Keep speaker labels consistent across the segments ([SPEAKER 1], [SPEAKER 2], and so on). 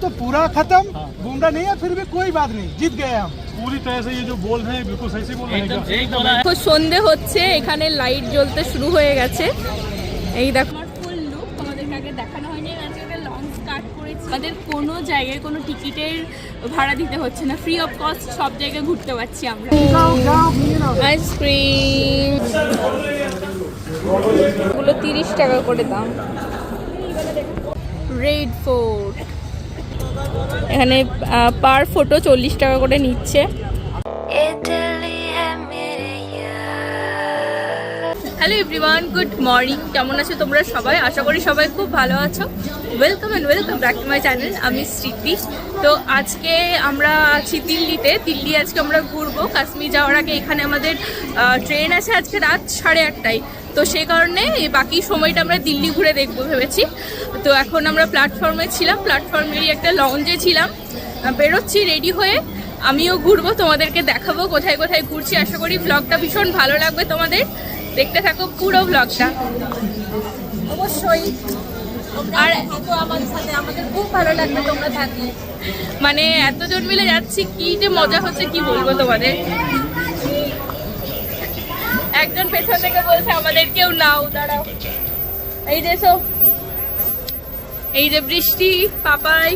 [SPEAKER 1] तो पूरा खत्म बुमराह नहीं है फिर भी कोई बात नहीं जीत गए हम
[SPEAKER 2] पूरी तरह से ये जो बोल रहे हैं बिल्कुल सही से बोल रहे हैं क्या?
[SPEAKER 3] দেখো সন্ধে হচ্ছে এখানে লাইট জ্বলতে শুরু হয়ে গেছে এই দেখো আমার ফুল লুক তোমাদেরকে আগে দেখানো হয়নি আজকে একটা লং স্কার্ট করেছি আমাদের কোনো জায়গায় কোনো টিকিটের ভাড়া দিতে হচ্ছে না ফ্রি অফ কস্ট সব জায়গায় ঘুরতে পারছি আমরা আইসক্রিম এগুলো তিরিশ টাকা করে দাম রেড ফোর্ট এখানে পার ফটো চল্লিশ টাকা করে নিচ্ছে। হ্যালো এভরিওয়ান গুড মর্নিং কেমন আছো তোমরা সবাই? আশা করি সবাই খুব ভালো আছো। Welcome and welcome back to my channel আমি স্মৃতি। তো আজকে আমরা আছি দিল্লিতে। দিল্লি আজকে আমরা ঘুরবো। কাশ্মীর যাওয়ার আগে এখানে আমাদের ট্রেন আছে আজকে রাত সাড়ে আটটায়। তো সেই কারণে বাকি সময়টা আমরা দিল্লি ঘুরে দেখব ভেবেছি। তো এখন আমরা প্ল্যাটফর্মে ছিলাম প্ল্যাটফর্মেরই একটা লঞ্চে ছিলাম। বেরোচ্ছি রেডি হয়ে। আমিও ঘুরবো তোমাদেরকে দেখাবো কোথায় কোথায় ঘুরছি। আশা করি ব্লগটা ভীষণ ভালো লাগবে তোমাদের। দেখতে থাকো পুরো ব্লগটা অবশ্যই। আর আমাদের সাথে। আমাদের খুব ভালো লাগবে তোমরা থাকলে। মানে এতজন মিলে যাচ্ছি কি যে মজা হচ্ছে কি বলব তোমাদের? একজন পেছন থেকে বলছে আমাদের কেউ নাও দাঁড়াও। এই যে সব এই যে বৃষ্টি, পাপাই।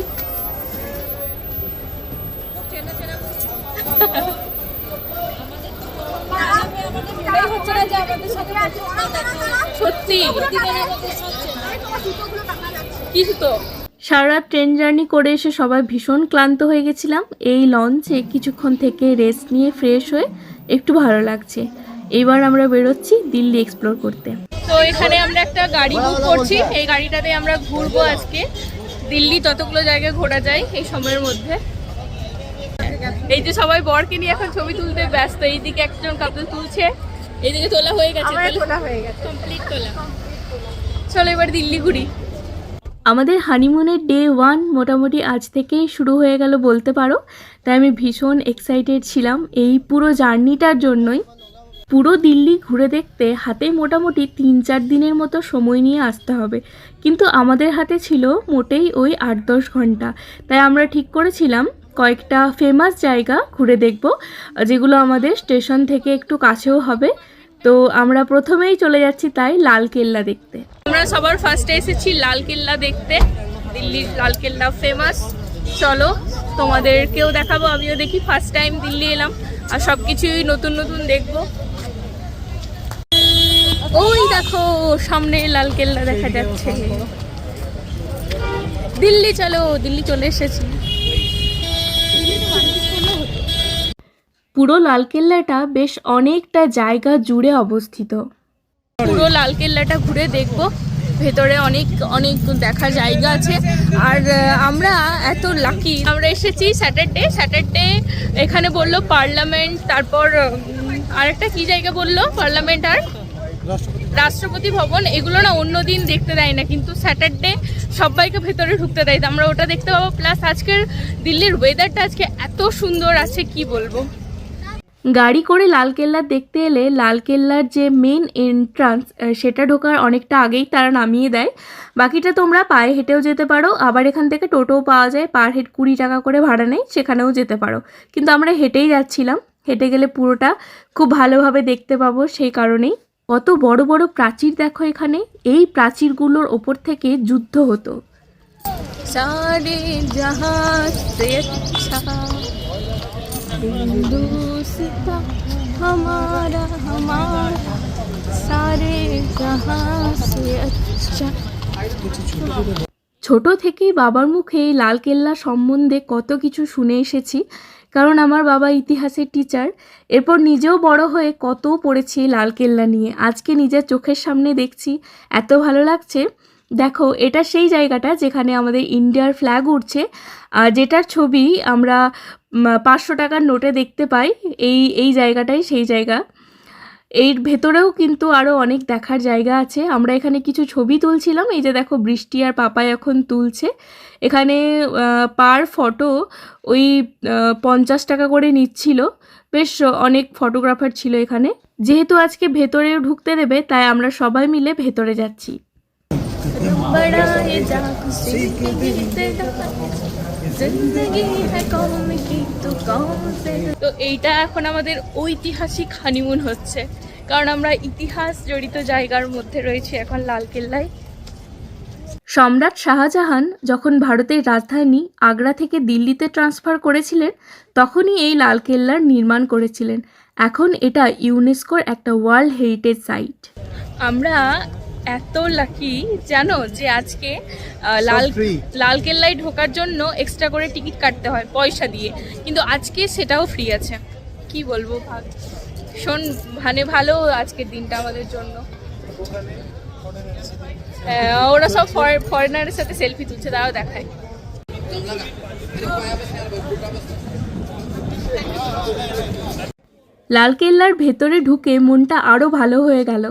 [SPEAKER 3] সারা ট্রেন জার্নি করে এসে সবাই ভীষণ ক্লান্ত হয়ে গেছিলাম। এই লঞ্চে কিছুক্ষণ থেকে রেস্ট নিয়ে ফ্রেশ হয়ে একটু ভালো লাগছে। এবার আমরা বেরোচ্ছি দিল্লি এক্সপ্লোর করতে। তো এখানে আমরা একটা গাড়ি বুক করছি। এই গাড়িটাতে আমরা ঘুরবো আজকে। দিল্লি ততগুলো জায়গায় ঘোরা যায় এই সময়ের মধ্যে। এই যে সবাই বরকে নিয়ে এখন ছবি তুলতে ব্যস্ত এইদিকে একজন কাপল তুলছে। এইদিকে তোলা হয়ে গেছে তোলা হয়ে গেছে। কমপ্লিট তোলা। চলো এবার দিল্লি ঘুরি। আমাদের হানিমুনের ডে ওয়ান মোটামুটি আজ থেকেই শুরু হয়ে গেল বলতে পারো। তাই আমি ভীষণ এক্সাইটেড ছিলাম এই পুরো জার্নিটার জন্যই। পুরো দিল্লি ঘুরে দেখতে হাতে মোটামুটি তিন চার দিনের মতো সময় নিয়ে আসতে হবে। কিন্তু আমাদের হাতে ছিল মোটেই ওই আট দশ ঘণ্টা। তাই আমরা ঠিক করেছিলাম কয়েকটা ফেমাস জায়গা ঘুরে দেখব, যেগুলো আমাদের স্টেশন থেকে একটু কাছেও হবে। তো আমরা প্রথমেই চলে যাচ্ছি তাই লাল কেল্লা দেখতে। আমরা সবার ফার্স্টে এসেছি লাল কেল্লা দেখতে। দিল্লির লাল কেল্লা ফেমাস চলো তোমাদেরকেও দেখাবো, আমিও দেখি। ফার্স্ট টাইম দিল্লি এলাম। আর সব কিছুই নতুন নতুন দেখব। ওই দেখো সামনে লাল কেল্লা দেখা যাচ্ছে। দিল্লি চলো দিল্লি চলে এসেছি। পুরো লালকেল্লাটা বেশ অনেকটা জায়গা জুড়ে অবস্থিত। পুরো লালকেল্লাটা ঘুরে দেখব। ভেতরে অনেক অনেক দেখার জায়গা আছে। আর আমরা এত লাকি আমরা এসেছি স্যাটারডে স্যাটারডে এখানে বলল পার্লামেন্ট তারপর আরেকটা কি জায়গা বলল? পার্লামেন্ট আর? রাষ্ট্রপতি ভবন? এগুলো না অন্য দিন দেখতে দেয় না কিন্তু স্যাটারডে সবাইকে ভেতরে ঢুকতে দেয়। তো আমরা ওটা দেখতে পাবো প্লাস আজকের দিল্লির ওয়েদারটা আজকে এত সুন্দর আছে কি বলব? গাড়ি করে লালকেল্লা দেখতে এলে লালকেল্লার যে মেন এন্ট্রান্স সেটা ঢোকার অনেকটা আগেই তারা নামিয়ে দেয়। বাকিটা তোমরা পায়ে হেঁটেও যেতে পারো। আবার এখান থেকে টোটোও পাওয়া যায়। পার হেড কুড়ি টাকা করে ভাড়া নেয় সেখানেও যেতে পারো। কিন্তু আমরা হেঁটেই যাচ্ছিলাম। হেঁটে গেলে পুরোটা খুব ভালোভাবে দেখতে পাবো সেই কারণেই। কত বড় বড় প্রাচীর দেখো এখানে? এই প্রাচীরগুলোর ওপর থেকে যুদ্ধ হতো। ছোট থেকেই বাবার মুখে লাল লালকেল্লা সম্বন্ধে কত কিছু শুনে এসেছি। কারণ আমার বাবা ইতিহাসের টিচার এরপর নিজেও বড় হয়ে কত পড়েছি লালকেল্লা নিয়ে। আজকে নিজের চোখের সামনে দেখছি, এত ভালো লাগছে। দেখো, এটা সেই জায়গাটা যেখানে আমাদের ইন্ডিয়ার ফ্ল্যাগ উঠছে যেটার ছবি আমরা পাঁচশো টাকার নোটে দেখতে পাই, এই এই জায়গাটাই সেই জায়গা। এর ভেতরেও কিন্তু আরও অনেক দেখার জায়গা আছে। আমরা এখানে কিছু ছবি তুলছিলাম, এই যে দেখো বৃষ্টি আর পাপাই এখন তুলছে। এখানে পার ফটো ওই পঞ্চাশ টাকা করে নিচ্ছিল। বেশ অনেক ফটোগ্রাফার ছিল এখানে। যেহেতু আজকে ভেতরেও ঢুকতে দেবে তাই আমরা সবাই মিলে ভেতরে যাচ্ছি।
[SPEAKER 4] হ্যাঁ তো এইটা এখন আমাদের ঐতিহাসিক হানিমুন হচ্ছে। কারণ আমরা ইতিহাস জড়িত জায়গার মধ্যে রয়েছি এখন লালকেল্লায়। সম্রাট শাহজাহান যখন ভারতের রাজধানী আগ্রা থেকে দিল্লিতে ট্রান্সফার করেছিলেন তখনই এই লালকেল্লার নির্মাণ করেছিলেন। এখন এটা ইউনেস্কোর একটা ওয়ার্ল্ড হেরিটেজ সাইট আমরা এত লাকি জানো যে আজকে লাল. লালকেল্লায় ঢোকার জন্য এক্সট্রা করে টিকিট কাটতে হয় পয়সা দিয়ে। কিন্তু আজকে সেটাও ফ্রি আছে। কি বলব ভাব? শোন মানে ভালো আজকের দিনটা আমাদের জন্য। ওরা সব ফরেনারের সাথে সেলফি তুলছে তারাও দেখায়। লালকেল্লার ভেতরে ঢুকে মনটা আরও ভালো হয়ে গেল।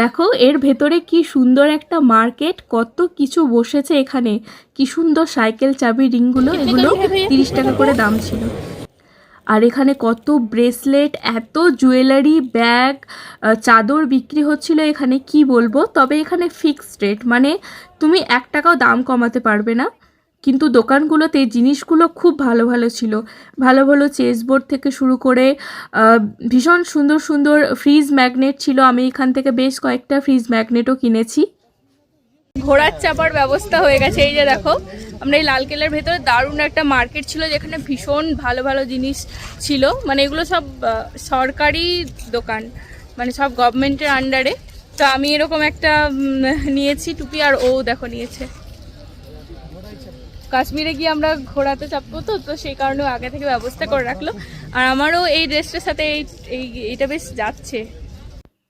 [SPEAKER 4] দেখো এর ভেতরে কি সুন্দর একটা মার্কেট কত কিছু বসেছে এখানে। কি সুন্দর সাইকেল চাবি রিংগুলো এগুলো তিরিশ টাকা করে দাম ছিল। আর এখানে কত ব্রেসলেট, এত জুয়েলারি ব্যাগ চাদর বিক্রি হচ্ছিল এখানে, কি বলব? তবে এখানে ফিক্সড রেট মানে তুমি এক টাকাও দাম কমাতে পারবে না। কিন্তু দোকানগুলোতে জিনিসগুলো খুব ভালো ভালো ছিল। ভালো ভালো চেসবোর্ড থেকে শুরু করে ভীষণ সুন্দর সুন্দর ফ্রিজ ম্যাগনেট ছিল। আমি এখান থেকে বেশ কয়েকটা ফ্রিজ ম্যাগনেটও কিনেছি। ঘোড়ার চাপার ব্যবস্থা হয়ে গেছে। এই যে দেখো, আমরা এই লালকেল্লার ভেতরে দারুণ একটা মার্কেট ছিল, যেখানে ভীষণ ভালো ভালো জিনিস ছিল। মানে এগুলো সব সরকারি দোকান মানে সব গভর্নমেন্টের আন্ডারে। তো আমি এরকম একটা নিয়েছি টুপি, আর ও দেখো নিয়েছে। কাশ্মীরে গিয়ে আমরা ঘোরাতে চাপবো তো তো সেই কারণে আগে থেকে ব্যবস্থা করে রাখল। আর আমারও এই ড্রেসটার সাথে এই- এইটা বেশ যাচ্ছে।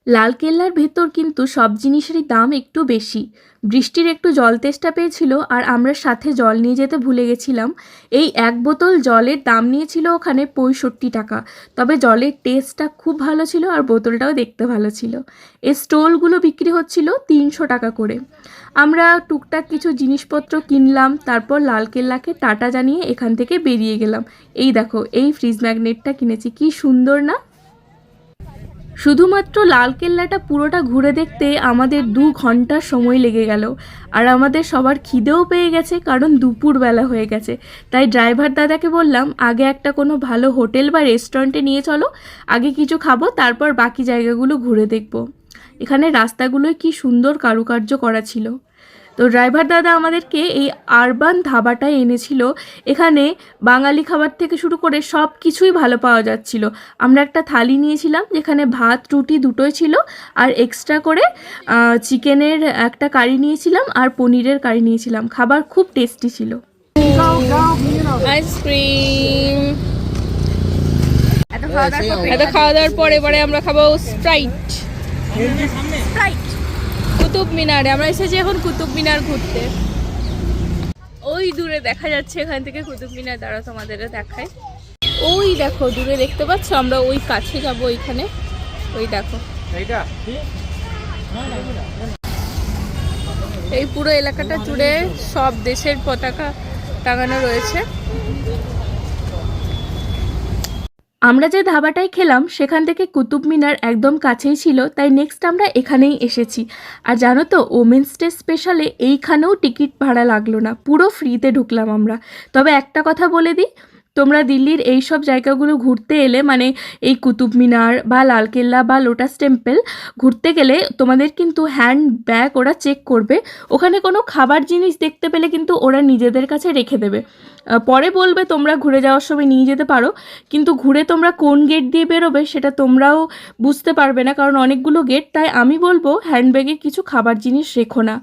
[SPEAKER 4] লালকেল্লার ভেতর কিন্তু সব জিনিসেরই দাম একটু বেশি। বৃষ্টির একটু জল তেষ্টা পেয়েছিল আর আমরা সাথে জল নিয়ে যেতে ভুলে গেছিলাম। এই এক বোতল জলের দাম নিয়েছিল ওখানে পঁয়ষট্টি টাকা। তবে জলের টেস্টটা খুব ভালো ছিল আর বোতলটাও দেখতে ভালো ছিল। এই স্টোলগুলো বিক্রি হচ্ছিল তিনশো টাকা করে। আমরা টুকটাক কিছু জিনিসপত্র কিনলাম, তারপর লালকেল্লাকে টাটা জানিয়ে এখান থেকে বেরিয়ে গেলাম। এই দেখো, এই ফ্রিজ ম্যাগনেটটা কিনেছি। কি সুন্দর না? শুধুমাত্র লালকেল্লাটা পুরোটা ঘুরে দেখতে আমাদের দু ঘণ্টা সময় লেগে গেল। আর আমাদের সবার খিদেও পেয়ে গেছে, কারণ দুপুরবেলা হয়ে গেছে। তাই ড্রাইভার দাদাকে বললাম, আগে একটা কোনো ভালো হোটেল বা রেস্টুরেন্টে নিয়ে চলো, আগে কিছু খাব, তারপর বাকি জায়গাগুলো ঘুরে দেখব। এখানে রাস্তাগুলোয় কি সুন্দর কারুকার্য করা ছিল। তো ড্রাইভার দাদা আমাদেরকে এই আরবান ধাবাটায় এনেছিল। এখানে বাঙালি খাবার থেকে শুরু করে সব কিছুই ভালো পাওয়া যাচ্ছিল। আমরা একটা থালি নিয়েছিলাম যেখানে ভাত রুটি দুটোই ছিল আর এক্সট্রা করে চিকেনের একটা কারি নিয়েছিলাম আর পনিরের কারি নিয়েছিলাম। খাবার খুব টেস্টি ছিল। আইসক্রিম এত খাওয়া দাওয়ার পর এবারে আমরা খাব স্প্রাইট স্প্রাইট কুতুব মিনারে। আমরা এসেছি এখন কুতুব মিনার ঘুরতে। ওই দূরে দেখা যাচ্ছে এখান থেকে কুতুব মিনার দ্বারা তোমাদের দেখায়। ওই দেখো দূরে দেখতে পাচ্ছ? আমরা ওই কাছে যাব ওইখানে। ওই দেখো। এই পুরো এলাকাটা জুড়ে সব দেশের পতাকা টাঙানো রয়েছে। আমরা যে ধাবাটায় খেলাম, সেখান থেকে কুতুব মিনার একদম কাছেই ছিল, তাই নেক্সট আমরা এখানেই এসেছি। আর জানো তো ওমেন্স ডে স্পেশালে এইখানেও টিকিট ভাড়া লাগল না, পুরো ফ্রিতে ঢুকলাম আমরা। তবে একটা কথা বলে দিই তোমরা দিল্লির এই সব জায়গাগুলো ঘুরতে এলে মানে এই কুতুব মিনার বা লালকেল্লা বা লোটাস টেম্পল, ঘুরতে গেলে তোমাদের কিন্তু হ্যান্ড ব্যাগ ওরা চেক করবে। ওখানে কোনো খাবার জিনিস দেখতে পেলে কিন্তু ওরা নিজেদের কাছে রেখে দেবে। পরে বলবে তোমরা ঘুরে যাওয়ার সময় নিয়ে যেতে পারো, কিন্তু ঘুরে তোমরা কোন গেট দিয়ে বেরোবে সেটা তোমরাও বুঝতে পারবে না, কারণ অনেকগুলো গেট তাই আমি বলব হ্যান্ডব্যাগে কিছু খাবার জিনিস রেখো না।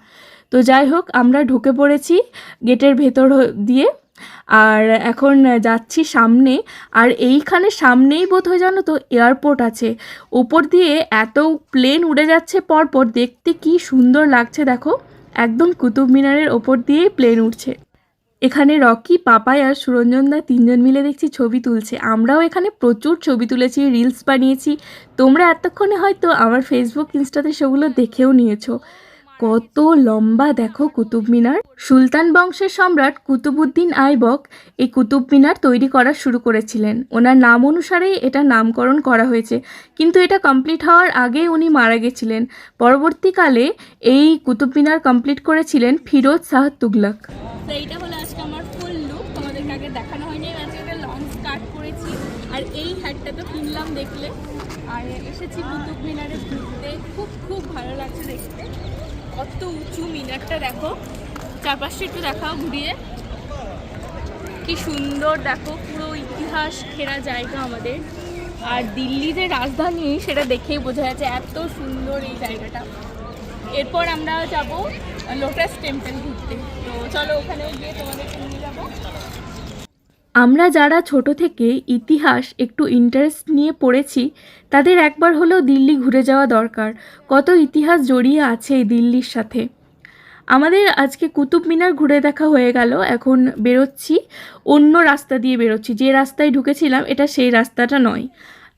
[SPEAKER 4] তো যাই হোক, আমরা ঢুকে পড়েছি গেটের ভেতর দিয়ে। আর এখন যাচ্ছি সামনে, আর এইখানে সামনেই বোধ হয় জানো তো এয়ারপোর্ট আছে। ওপর দিয়ে এত প্লেন উড়ে যাচ্ছে পরপর, দেখতে কি সুন্দর লাগছে দেখো। একদম কুতুব মিনারের ওপর দিয়েই প্লেন উঠছে এখানে রকি, পাপাই আর সুরঞ্জন দা তিনজন মিলে দেখছি ছবি তুলছে। আমরাও এখানে প্রচুর ছবি তুলেছি রিলস বানিয়েছি। তোমরা এতক্ষণে হয়তো আমার ফেসবুক ইনস্টাতে সেগুলো দেখেও নিয়েছো। কত লম্বা দেখো কুতুব মিনার। সুলতান বংশের সম্রাট কুতুবুদ্দিন আইবক এই কুতুব মিনার তৈরি করা শুরু করেছিলেন। ওনার নাম অনুসারেই এটা নামকরণ করা হয়েছে। কিন্তু এটা কমপ্লিট হওয়ার আগে উনি মারা গেছিলেন। পরবর্তীকালে এই কুতুব মিনার কমপ্লিট করেছিলেন ফিরোজ শাহ তুগলক। দেখলে। আর এসেছি কুতুব মিনারে ঘুরতে। খুব খুব ভালো লাগছে দেখতে। কত উঁচু মিনারটা দেখো। চারপাশটা একটু দেখাও ঘুরিয়ে। কি সুন্দর, দেখো, পুরো ইতিহাস ঘেরা জায়গা আমাদের। আর দিল্লি যে রাজধানী, সেটা দেখেই বোঝা যাচ্ছে এত সুন্দর এই জায়গাটা। এরপর আমরা যাব লোটাস টেম্পল ঘুরতে। তো চলো ওখানে গিয়ে যাব আমরা যারা ছোট থেকে ইতিহাস একটু ইন্টারেস্ট নিয়ে পড়েছি, তাদের একবার হলেও দিল্লি ঘুরে যাওয়া দরকার। কত ইতিহাস জড়িয়ে আছে এই দিল্লির সাথে। আমাদের আজকে কুতুব মিনার ঘুরে দেখা হয়ে গেল, এখন বেরোচ্ছি, অন্য রাস্তা দিয়ে বেরোচ্ছি। যে রাস্তায় ঢুকেছিলাম, এটা সেই রাস্তাটা নয়।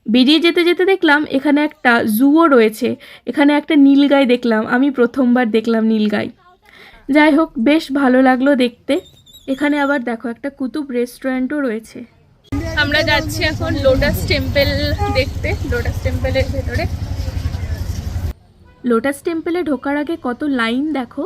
[SPEAKER 4] বেরিয়ে যেতে যেতে দেখলাম এখানে একটা জুও রয়েছে। এখানে একটা নীলগাই দেখলাম, আমি প্রথমবার দেখলাম নীলগাই। যাই হোক, বেশ ভালো লাগল দেখতে। এখানে আবার দেখো একটা কুতুব রেস্টুরেন্টও রয়েছে। আমরা যাচ্ছি এখন লোটাস টেম্পেল দেখতে। লোটাস টেম্পলের ভেতরে। লোটাস টেম্পলে ঢোকার আগে কত লাইন দেখো।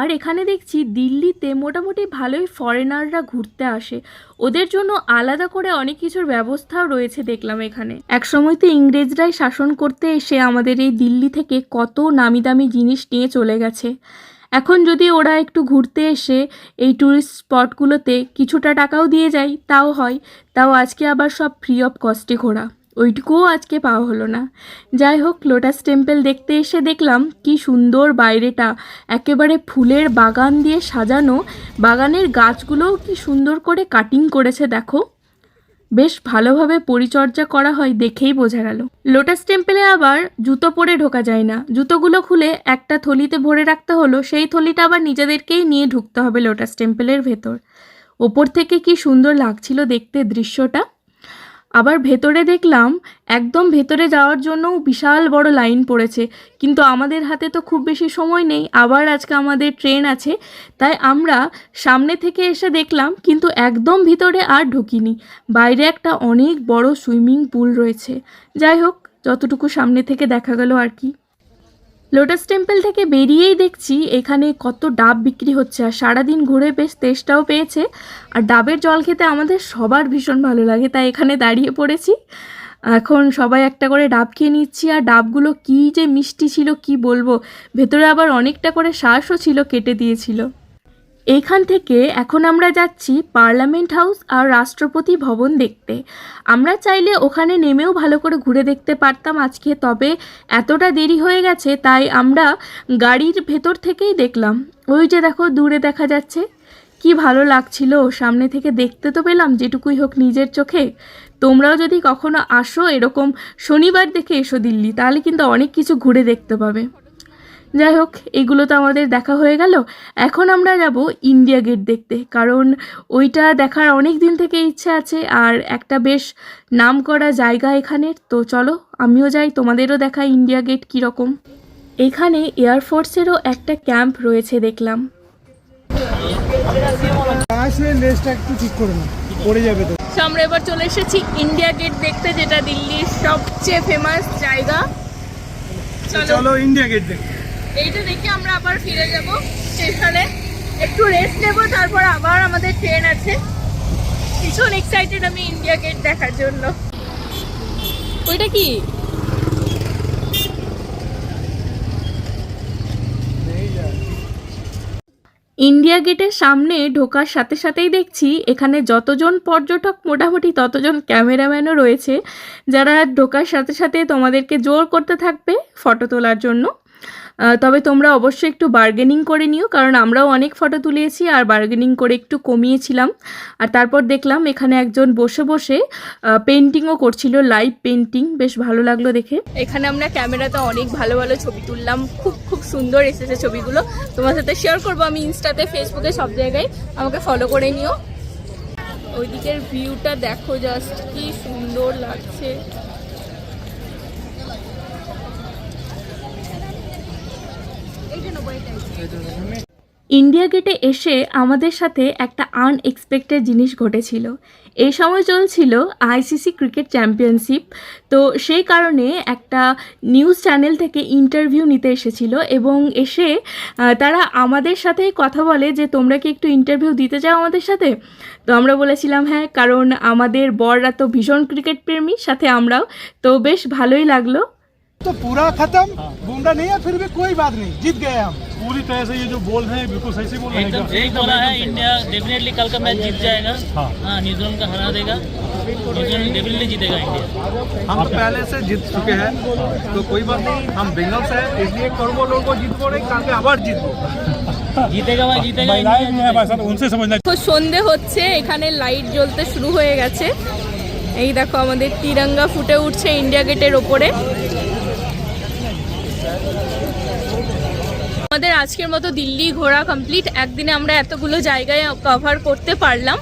[SPEAKER 4] আর এখানে দেখছি দিল্লিতে মোটামুটি ভালোই ফরেনাররা ঘুরতে আসে। ওদের জন্য আলাদা করে অনেক কিছুর ব্যবস্থাও রয়েছে দেখলাম এখানে। একসময় তো ইংরেজরাই শাসন করতে এসে আমাদের এই দিল্লি থেকে কত নামি দামি জিনিস নিয়ে চলে গেছে। এখন যদি ওরা একটু ঘুরতে এসে এই ট্যুরিস্ট স্পটগুলোতে কিছুটা টাকাও দিয়ে যায়, তাও হয়। তাও আজকে আবার সব ফ্রি অফ কস্টে ঘোরা। ওইটুকুও আজকে পাওয়া হলো না। যাই হোক লোটাস টেম্পল দেখতে এসে দেখলাম কি সুন্দর বাইরেটা। একেবারে ফুলের বাগান দিয়ে সাজানো। বাগানের গাছগুলোও কি সুন্দর করে কাটিং করেছে, দেখো। বেশ ভালোভাবে পরিচর্যা করা হয় দেখেই বোঝা গেল। লোটাস টেম্পেলে আবার জুতো পরে ঢোকা যায় না। জুতোগুলো খুলে একটা থলিতে ভরে রাখতে হলো, সেই থলিটা আবার নিজেদেরকেই নিয়ে ঢুকতে হবে লোটাস টেম্পলের ভেতর। ওপর থেকে কি সুন্দর লাগছিল দেখতে দৃশ্যটা? আবার ভেতরে দেখলাম একদম ভেতরে যাওয়ার জন্যও বিশাল বড় লাইন পড়েছে। কিন্তু আমাদের হাতে তো খুব বেশি সময় নেই, আবার আজকে আমাদের ট্রেন আছে, তাই আমরা সামনে থেকে এসে দেখলাম কিন্তু একদম ভিতরে আর ঢুকিনি। বাইরে একটা অনেক বড় সুইমিং পুল রয়েছে। যাই হোক, যতটুকু সামনে থেকে দেখা গেল আর কি। লোটাস টেম্পল থেকে বেরিয়েই দেখছি এখানে কত ডাব বিক্রি হচ্ছে, আর সারাদিন ঘুরে বেশ তেষ্টাও পেয়েছে। আর ডাবের জল খেতে আমাদের সবার ভীষণ ভালো লাগে, তাই এখানে দাঁড়িয়ে পড়েছি। এখন সবাই একটা করে ডাব খেয়ে নিচ্ছি, আর ডাবগুলো কী যে মিষ্টি ছিল কি বলব? ভেতরে আবার অনেকটা করে শ্বাসও ছিল, কেটে দিয়েছিল। এইখান থেকে এখন আমরা যাচ্ছি পার্লামেন্ট হাউস আর রাষ্ট্রপতি ভবন দেখতে। আমরা চাইলে ওখানে নেমেও ভালো করে ঘুরে দেখতে পারতাম আজকে, তবে এতটা দেরি হয়ে গেছে, তাই আমরা গাড়ির ভেতর থেকেই দেখলাম। ওই যে দেখো, দূরে দেখা যাচ্ছে। কি ভালো লাগছিল, সামনে থেকে দেখতে তো পেলাম, যেটুকুই হোক নিজের চোখে। তোমরাও যদি কখনো আসো এরকম শনিবার দেখে এসো দিল্লি, তাহলে কিন্তু অনেক কিছু ঘুরে দেখতে পাবে। যাই হোক এগুলো তো আমাদের দেখা হয়ে গেল। এখন আমরা যাব ইন্ডিয়া গেট দেখতে কারণ ওইটা দেখার অনেক দিন থেকে ইচ্ছে আছে আর একটা বেশ নাম করা জায়গা এখানের তো চলো আমিও যাই তোমাদেরও দেখা ইন্ডিয়া গেট কীরকম। এখানে এয়ারফোর্সেরও একটা ক্যাম্প রয়েছে দেখলাম।
[SPEAKER 1] ঠিক করে পড়ে যাবে তো।
[SPEAKER 4] আমরা এবার চলে এসেছি ইন্ডিয়া গেট দেখতে যেটা দিল্লির সবচেয়ে ফেমাস জায়গা। চলো
[SPEAKER 1] চলো। ইন্ডিয়া গেট দেখ
[SPEAKER 4] এইটা দেখে আমরা আবার ফিরে যাব স্টেশনে। একটু রেস্ট নেব, তারপর আবার আমাদের ট্রেন আছে। ভীষণ এক্সাইটেড আমি ইন্ডিয়া গেট দেখার জন্য। ওইটা কি? ইন্ডিয়া গেটের সামনে ঢোকার সাথে সাথেই দেখছি এখানে যতজন পর্যটক, মোটামুটি ততজন ক্যামেরাম্যানও রয়েছে। যারা ঢোকার সাথে সাথে তোমাদেরকে জোর করতে থাকবে ফটো তোলার জন্য। তবে তোমরা অবশ্যই একটু বার্গেনিং করে নিও, কারণ আমরাও অনেক ফটো তুলিয়েছি আর বার্গেনিং করে একটু কমিয়েছিলাম। আর তারপর দেখলাম এখানে একজন বসে বসে পেন্টিংও করছিল লাইভ পেন্টিং বেশ ভালো লাগল দেখে। এখানে আমরা ক্যামেরাতে অনেক ভালো ভালো ছবি তুললাম, খুব খুব সুন্দর এসেছে ছবিগুলো। তোমার সাথে শেয়ার করব আমি ইনস্টাতে ফেসবুকে সব জায়গায়, আমাকে ফলো করে নিও। ওইদিকের ভিউটা দেখো জাস্ট কি সুন্দর লাগছে। ইন্ডিয়া গেটে এসে আমাদের সাথে একটা আনএক্সপেক্টেড জিনিস ঘটেছিল। এই সময় চলছিল আইসিসি ক্রিকেট চ্যাম্পিয়নশিপ তো সেই কারণে একটা নিউজ চ্যানেল থেকে ইন্টারভিউ নিতে এসেছিল এবং এসে তারা আমাদের সাথে কথা বলে যে, তোমরা কি একটু ইন্টারভিউ দিতে চাও আমাদের সাথে? তো আমরা বলেছিলাম হ্যাঁ কারণ আমাদের বররা তো ভীষণ ক্রিকেট প্রেমী, সাথে আমরাও। তো বেশ ভালোই লাগল।
[SPEAKER 1] तो पूरा खत्म बुमरा नहीं है फिर भी कोई बात नहीं जीत गए हम
[SPEAKER 2] पूरी तरह से ये जो बोल रहे हैं बिल्कुल सही से बोल रहे हैं
[SPEAKER 5] एकदम रहा है इंडिया डेफिनेटली कल का मैच जीत जाएगा
[SPEAKER 2] हाँ
[SPEAKER 5] न्यूजीलैंड का हरा देगा न्यूजीलैंड डेफिनेटली जीतेगा इंडिया
[SPEAKER 6] हम पहले से जीत चुके हैं तो कोई बात नहीं हम बेंगल्स है इसलिए करोड़ों लोगों को जीत बोले कल के আবার জিতবো
[SPEAKER 5] जीतेगा
[SPEAKER 2] ভাই
[SPEAKER 5] জিতেগা
[SPEAKER 2] ইন্ডিয়া ভাই স্যার उनसे समझना
[SPEAKER 4] খুব সন্ধে হচ্ছে এখানে লাইট জ্বলতে শুরু হয়ে এই দেখো আমাদের তিরঙ্গা ফুটে উঠছে ইন্ডিয়া গেটের ওপরে আমাদের আজকের মতো দিল্লি ঘোরা কমপ্লিট একদিনে আমরা এতগুলো জায়গায় কভার করতে পারলাম।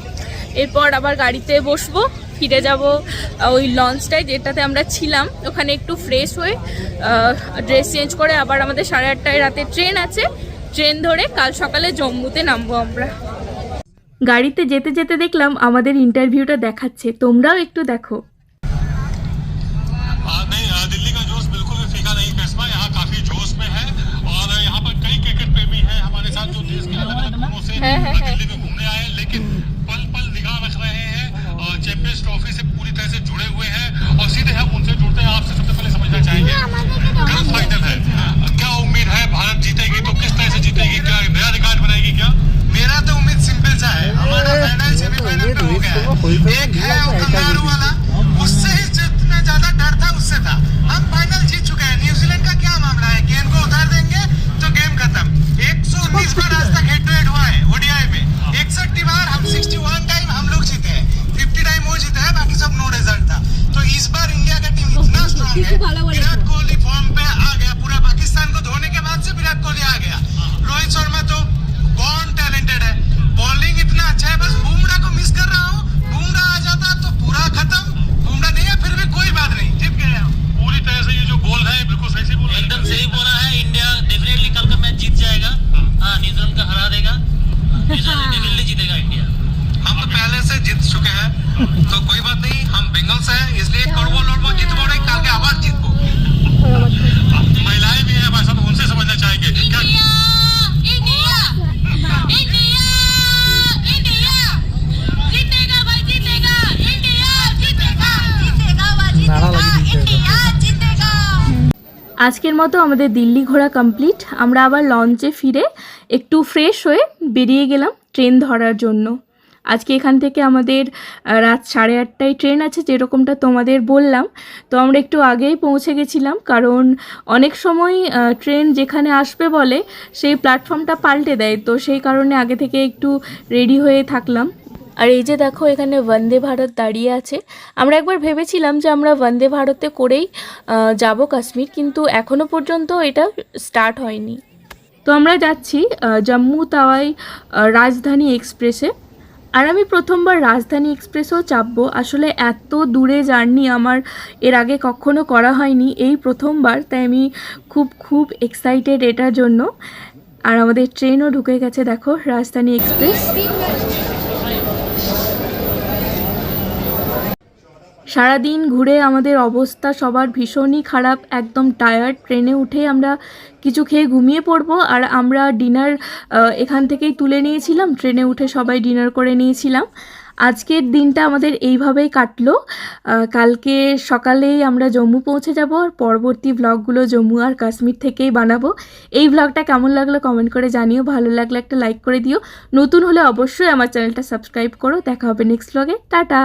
[SPEAKER 4] এরপর আবার গাড়িতে বসবো, ফিরে যাব ওই লঞ্চটায় যেটাতে আমরা ছিলাম। ওখানে একটু ফ্রেশ হয়ে ড্রেস চেঞ্জ করে আবার আমাদের সাড়ে আটটায় রাতে ট্রেন আছে। ট্রেন ধরে কাল সকালে জম্মুতে নামবো আমরা। গাড়িতে যেতে যেতে দেখলাম আমাদের ইন্টারভিউটা দেখাচ্ছে। তোমরাও একটু দেখো।
[SPEAKER 7] है, है,
[SPEAKER 4] है।
[SPEAKER 7] घूमने आए हैं लेकिन पल पल निगाह रख रहे हैं चैंपियंस ट्रॉफी से पूरी तरह से जुड़े हुए हैं और सीधे हम उनसे जुड़ते हैं आपसे सबसे पहले समझना चाहेंगे। कल फाइनल है। क्या उम्मीद है भारत जीतेगी तो किस तरह से जीतेगी? क्या नया रिकॉर्ड बनाएगी क्या? मेरा तो उम्मीद सिंपल सा है। हमारा फाइनल सेमीफाइनल पे हो गया है। एक है कंगारू वाला उससे ही जितना ज़्यादा डर था उससे था। हम फाइनल जीत चुके हैं तो कोई बात नहीं हम बेंगल्स हैं इसलिए करोड़ों लोगों जीतबो नहीं काल के आवाज जीतबो महिलाएं भी हैं हमारे साथ उनसे समझना चाहेंगे क्या
[SPEAKER 8] इंडिया इंडिया इंडिया जीतेगा भाई जीतेगा इंडिया जीतेगा जीतेगा भाई जीतेगा इंडिया जीतेगा
[SPEAKER 4] আজকের মতো আমাদের দিল্লি ঘোরা কমপ্লিট আমরা আবার লঞ্চে ফিরে একটু ফ্রেশ হয়ে বেরিয়ে গেলাম ট্রেন ধরার জন্য আজকে এখান থেকে আমাদের রাত সাড়ে আটটায় ট্রেন আছে, যেরকমটা তোমাদের বললাম। তো আমরা একটু আগেই পৌঁছে গেছিলাম, কারণ অনেক সময় ট্রেন যেখানে আসবে বলে, সেই প্ল্যাটফর্মটা পাল্টে দেয়। তো সেই কারণে আগে থেকে একটু রেডি হয়ে থাকলাম। আর এই যে দেখো, এখানে বন্দে ভারত দাঁড়িয়ে আছে। আমরা একবার ভেবেছিলাম যে আমরা বন্দে ভারতে করেই যাব কাশ্মীর, কিন্তু এখনও পর্যন্ত এটা স্টার্ট হয়নি। তো আমরা যাচ্ছি জম্মু তাওয়াই রাজধানী এক্সপ্রেসে। আর আমি প্রথমবার রাজধানী এক্সপ্রেসও চাপবো। আসলে এত দূরে জার্নি আমার এর আগে কখনো করা হয়নি। এই প্রথমবার, তাই আমি খুব খুব এক্সাইটেড এটার জন্য। আর আমাদের ট্রেনও ঢুকে গেছে, দেখো, রাজধানী এক্সপ্রেস। সারাদিন ঘুরে আমাদের অবস্থা সবার ভীষণই খারাপ, একদম টায়ার্ড ট্রেনে উঠে আমরা কিছু খেয়ে ঘুমিয়ে পড়ব আর আমরা ডিনার এখান থেকেই তুলে নিয়েছিলাম ট্রেনে উঠে সবাই ডিনার করে নিয়েছিলাম। আজকের দিনটা আমাদের এইভাবেই কাটলো। কালকে সকালেই আমরা জম্মু পৌঁছে যাব আর পরবর্তী ব্লগগুলো জম্মু আর কাশ্মীর থেকেই বানাবো। এই ব্লগটা কেমন লাগল কমেন্ট করে জানিও, ভালো লাগলে একটা লাইক করে দিও। নতুন হলে অবশ্যই আমার চ্যানেলটা সাবস্ক্রাইব করো। দেখা হবে নেক্সট ব্লগে টাটা!